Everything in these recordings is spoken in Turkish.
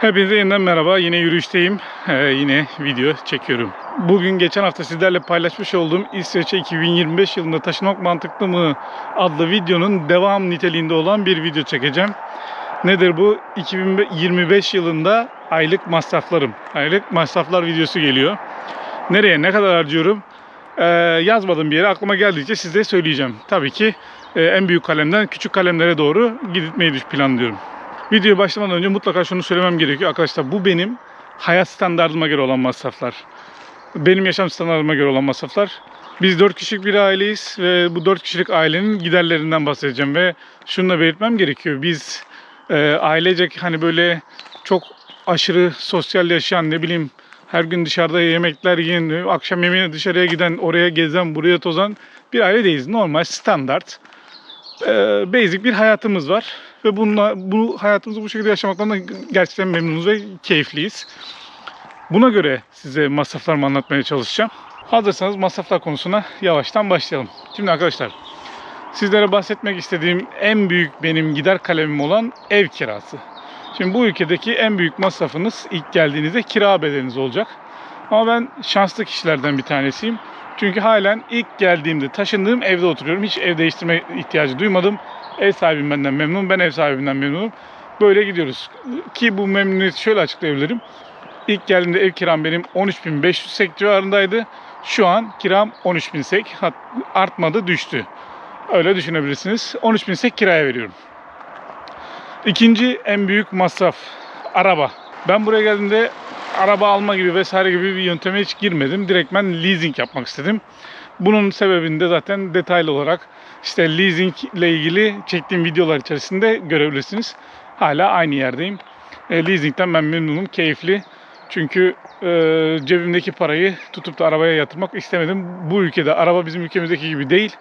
Hepinize yeniden merhaba. Yine yürüyüşteyim. Ee, yine video çekiyorum. Bugün geçen hafta sizlerle paylaşmış olduğum İsveç'e 2025 yılında taşımak mantıklı mı adlı videonun devam niteliğinde olan bir video çekeceğim. Nedir bu? 2025 yılında aylık masraflarım. Aylık masraflar videosu geliyor. Nereye ne kadar harcıyorum? Ee, yazmadım bir yere aklıma geldikçe size söyleyeceğim. Tabii ki e, en büyük kalemden küçük kalemlere doğru gitmeyi planlıyorum. Videoya başlamadan önce mutlaka şunu söylemem gerekiyor. Arkadaşlar bu benim hayat standartıma göre olan masraflar. Benim yaşam standartıma göre olan masraflar. Biz 4 kişilik bir aileyiz ve bu 4 kişilik ailenin giderlerinden bahsedeceğim ve şunu da belirtmem gerekiyor. Biz e, ailecek hani böyle çok aşırı sosyal yaşayan ne bileyim her gün dışarıda yemekler yiyen, akşam yemeğine dışarıya giden, oraya gezen, buraya tozan bir ailedeyiz. Normal, standart, e, basic bir hayatımız var. Ve bununla, bu hayatımızı bu şekilde yaşamaktan da gerçekten memnunuz ve keyifliyiz. Buna göre size masraflarımı anlatmaya çalışacağım. Hazırsanız masraflar konusuna yavaştan başlayalım. Şimdi arkadaşlar sizlere bahsetmek istediğim en büyük benim gider kalemim olan ev kirası. Şimdi bu ülkedeki en büyük masrafınız ilk geldiğinizde kira bedeliniz olacak. Ama ben şanslı kişilerden bir tanesiyim. Çünkü halen ilk geldiğimde taşındığım evde oturuyorum. Hiç ev değiştirme ihtiyacı duymadım. Ev sahibim benden memnun, ben ev sahibimden memnunum. Böyle gidiyoruz. Ki bu memnuniyeti şöyle açıklayabilirim. İlk geldiğimde ev kiram benim 13.500 sek civarındaydı. Şu an kiram 13.000 sek. Artmadı, düştü. Öyle düşünebilirsiniz. 13.000 sek kiraya veriyorum. İkinci en büyük masraf araba. Ben buraya geldiğimde araba alma gibi vesaire gibi bir yönteme hiç girmedim. Direkt ben leasing yapmak istedim. Bunun sebebini de zaten detaylı olarak işte leasing ile ilgili çektiğim videolar içerisinde görebilirsiniz. Hala aynı yerdeyim. E, leasingten ben memnunum, keyifli. Çünkü e, cebimdeki parayı tutup da arabaya yatırmak istemedim. Bu ülkede araba bizim ülkemizdeki gibi değil.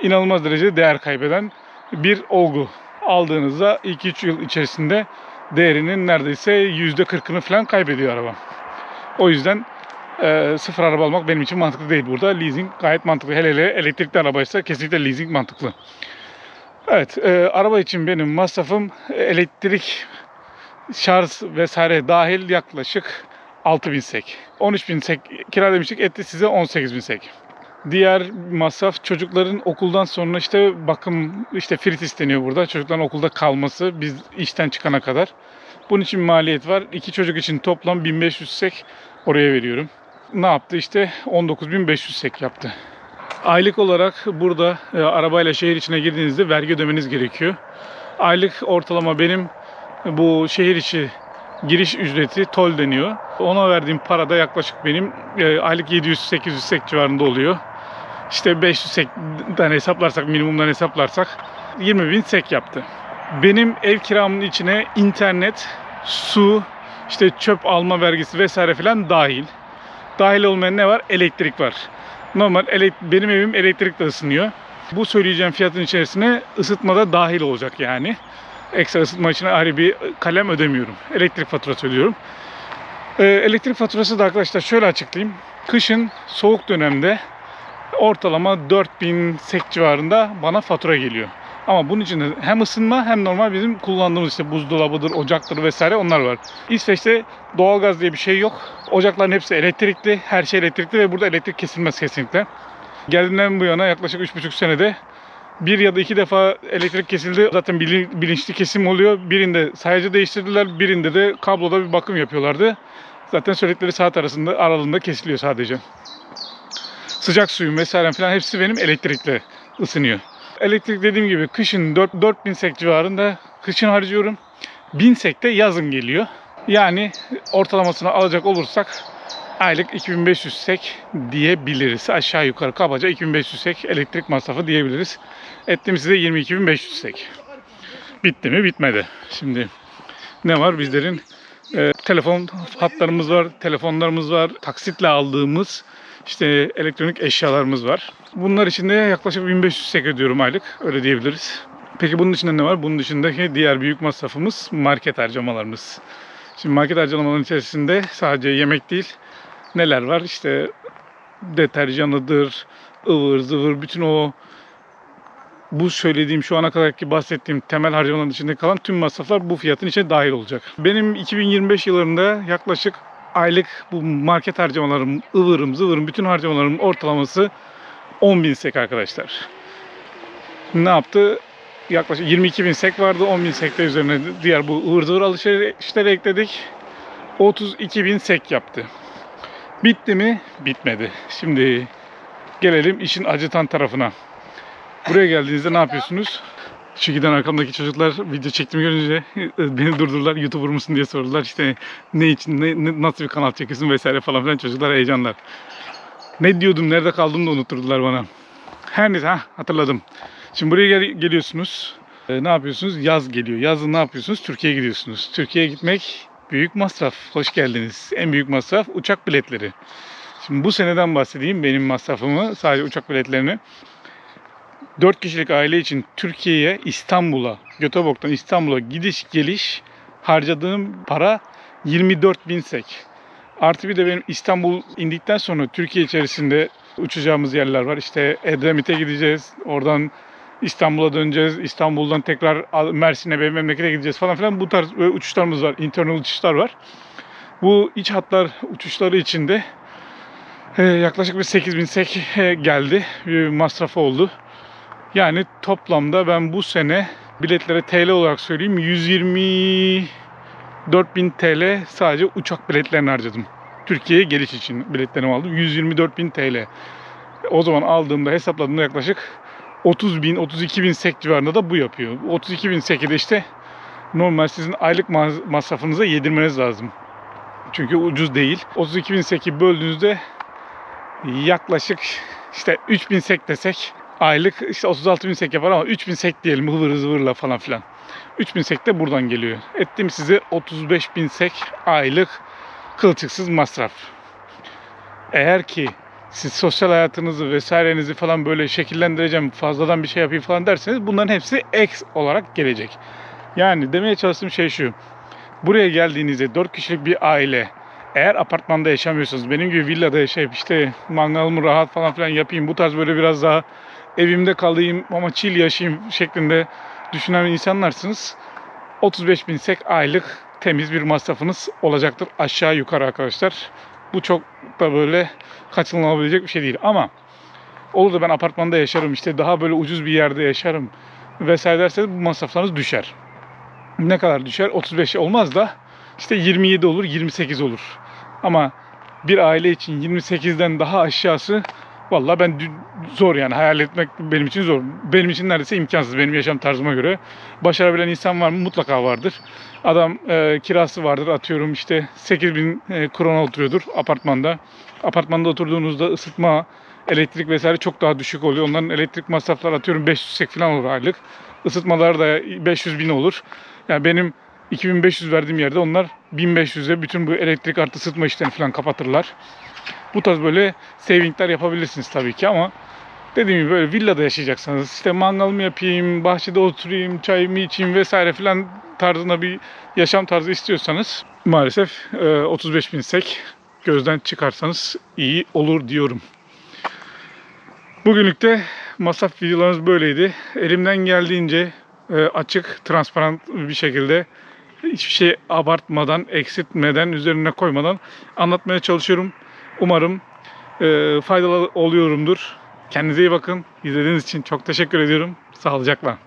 İnanılmaz derecede değer kaybeden bir olgu. Aldığınızda 2-3 yıl içerisinde değerinin neredeyse %40'ını falan kaybediyor araba. O yüzden e, sıfır araba almak benim için mantıklı değil burada. Leasing gayet mantıklı. Hele hele elektrikli arabaysa kesinlikle leasing mantıklı. Evet, e, araba için benim masrafım elektrik, şarj vesaire dahil yaklaşık 6000 sek. 13000 sek kira demiştik etti size 18000 sek. Diğer masraf çocukların okuldan sonra işte bakım işte frit isteniyor burada. Çocukların okulda kalması biz işten çıkana kadar. Bunun için maliyet var. İki çocuk için toplam 1500 sek oraya veriyorum. Ne yaptı işte 19500 sek yaptı. Aylık olarak burada e, arabayla şehir içine girdiğinizde vergi ödemeniz gerekiyor. Aylık ortalama benim bu şehir içi giriş ücreti tol deniyor. Ona verdiğim para da yaklaşık benim e, aylık 700-800 sek civarında oluyor. İşte 500 sekten hesaplarsak, minimumdan hesaplarsak 20 bin sek yaptı. Benim ev kiramın içine internet, su, işte çöp alma vergisi vesaire filan dahil. Dahil olmayan ne var? Elektrik var. Normal benim evim elektrikle ısınıyor. Bu söyleyeceğim fiyatın içerisine ısıtma da dahil olacak yani. Ekstra ısıtma için ayrı bir kalem ödemiyorum. Elektrik faturası ödüyorum. Ee, elektrik faturası da arkadaşlar şöyle açıklayayım. Kışın soğuk dönemde ortalama 4000 sek civarında bana fatura geliyor. Ama bunun içinde hem ısınma hem normal bizim kullandığımız işte buzdolabıdır, ocaktır vesaire onlar var. İsveç'te doğalgaz diye bir şey yok. Ocakların hepsi elektrikli, her şey elektrikli ve burada elektrik kesilmez kesinlikle. Geldiğimden bu yana yaklaşık 3,5 senede bir ya da iki defa elektrik kesildi. Zaten bili- bilinçli kesim oluyor. Birinde sayacı değiştirdiler, birinde de kabloda bir bakım yapıyorlardı. Zaten söyledikleri saat arasında aralığında kesiliyor sadece. Sıcak suyum vesaire falan hepsi benim elektrikle ısınıyor. Elektrik dediğim gibi kışın 4, 4000 sek civarında kışın harcıyorum. 1000 sek de yazın geliyor. Yani ortalamasını alacak olursak aylık 2500 sek diyebiliriz. Aşağı yukarı kabaca 2500 sek elektrik masrafı diyebiliriz. Ettim size 22500 sek. Bitti mi? Bitmedi. Şimdi ne var? Bizlerin e, telefon hatlarımız var, telefonlarımız var, taksitle aldığımız işte elektronik eşyalarımız var. Bunlar için de yaklaşık 1500 sek ödüyorum aylık. Öyle diyebiliriz. Peki bunun içinde ne var? Bunun içindeki diğer büyük masrafımız market harcamalarımız. Şimdi market harcamalarının içerisinde sadece yemek değil neler var? İşte deterjanıdır, ıvır zıvır bütün o bu söylediğim şu ana kadarki bahsettiğim temel harcamaların içinde kalan tüm masraflar bu fiyatın içine dahil olacak. Benim 2025 yıllarında yaklaşık aylık bu market harcamalarım, ıvırım, zıvırım, bütün harcamalarım ortalaması 10 bin sek arkadaşlar. Ne yaptı? Yaklaşık 22 bin sek vardı. 10 bin sek de üzerine diğer bu ıvır zıvır alışverişleri ekledik. 32 bin sek yaptı. Bitti mi? Bitmedi. Şimdi gelelim işin acıtan tarafına. Buraya geldiğinizde ne yapıyorsunuz? Giden arkamdaki çocuklar video çektiğimi görünce beni durdurdular. YouTuber musun diye sordular. İşte ne için, ne- nasıl bir kanal çekiyorsun vesaire falan filan çocuklar heyecanlar. Ne diyordum, nerede kaldım da unutturdular bana. Her neyse ha, hatırladım. Şimdi buraya gel- geliyorsunuz. Ee, ne yapıyorsunuz? Yaz geliyor. Yazın ne yapıyorsunuz? Türkiye'ye gidiyorsunuz. Türkiye'ye gitmek büyük masraf. Hoş geldiniz. En büyük masraf uçak biletleri. Şimdi bu seneden bahsedeyim benim masrafımı sadece uçak biletlerini. 4 kişilik aile için Türkiye'ye İstanbul'a, Göteborg'dan İstanbul'a gidiş geliş harcadığım para 24 bin sek. Artı bir de benim İstanbul indikten sonra Türkiye içerisinde uçacağımız yerler var. İşte Edremit'e gideceğiz. Oradan İstanbul'a döneceğiz. İstanbul'dan tekrar Mersin'e benim memlekete gideceğiz falan filan. Bu tarz uçuşlarımız var. Internal uçuşlar var. Bu iç hatlar uçuşları içinde e, yaklaşık bir 8000 sek e, geldi. Bir masrafı oldu. Yani toplamda ben bu sene biletlere TL olarak söyleyeyim 124.000 TL sadece uçak biletlerini harcadım. Türkiye'ye geliş için biletlerimi aldım. 124.000 TL. O zaman aldığımda hesapladığımda yaklaşık 30 bin, 32 bin sek civarında da bu yapıyor. 32 bin seki de işte normal sizin aylık ma- masrafınıza yedirmeniz lazım. Çünkü ucuz değil. 32 bin seki böldüğünüzde yaklaşık işte 3 bin sek desek aylık işte 36 bin sek yapar ama 3 bin sek diyelim hıvır zıvırla falan filan. 3 bin sek de buradan geliyor. Ettim size 35 bin sek aylık kılçıksız masraf. Eğer ki siz sosyal hayatınızı vesairenizi falan böyle şekillendireceğim, fazladan bir şey yapayım falan derseniz bunların hepsi ek olarak gelecek. Yani demeye çalıştığım şey şu. Buraya geldiğinizde 4 kişilik bir aile eğer apartmanda yaşamıyorsanız benim gibi villada yaşayıp işte mangalımı rahat falan filan yapayım bu tarz böyle biraz daha evimde kalayım ama chill yaşayayım şeklinde düşünen insanlarsınız 35 bin sek aylık temiz bir masrafınız olacaktır aşağı yukarı arkadaşlar. Bu çok da böyle kaçınılabilecek bir şey değil ama olur da ben apartmanda yaşarım işte daha böyle ucuz bir yerde yaşarım vesaire derseniz bu masraflarınız düşer. Ne kadar düşer? 35 olmaz da işte 27 olur 28 olur. Ama bir aile için 28'den daha aşağısı Vallahi ben zor yani hayal etmek benim için zor. Benim için neredeyse imkansız benim yaşam tarzıma göre. Başarabilen insan var mı? Mutlaka vardır. Adam e, kirası vardır atıyorum işte 8000 e, krona oturuyordur apartmanda. Apartmanda oturduğunuzda ısıtma, elektrik vesaire çok daha düşük oluyor. Onların elektrik masrafları atıyorum 500 sek falan olur aylık. Isıtmalar da 500 bin olur. Yani benim 2500 verdiğim yerde onlar 1500'e bütün bu elektrik artı ısıtma işlerini falan kapatırlar. Bu tarz böyle savingler yapabilirsiniz tabii ki ama dediğim gibi böyle villada yaşayacaksanız işte mangalımı yapayım, bahçede oturayım, çayımı içeyim vesaire filan tarzında bir yaşam tarzı istiyorsanız maalesef e, 35 bin sek gözden çıkarsanız iyi olur diyorum. Bugünlük de masraf videolarımız böyleydi. Elimden geldiğince e, açık, transparan bir şekilde hiçbir şey abartmadan, eksiltmeden, üzerine koymadan anlatmaya çalışıyorum. Umarım e, faydalı oluyorumdur. Kendinize iyi bakın. İzlediğiniz için çok teşekkür ediyorum. Sağlıcakla.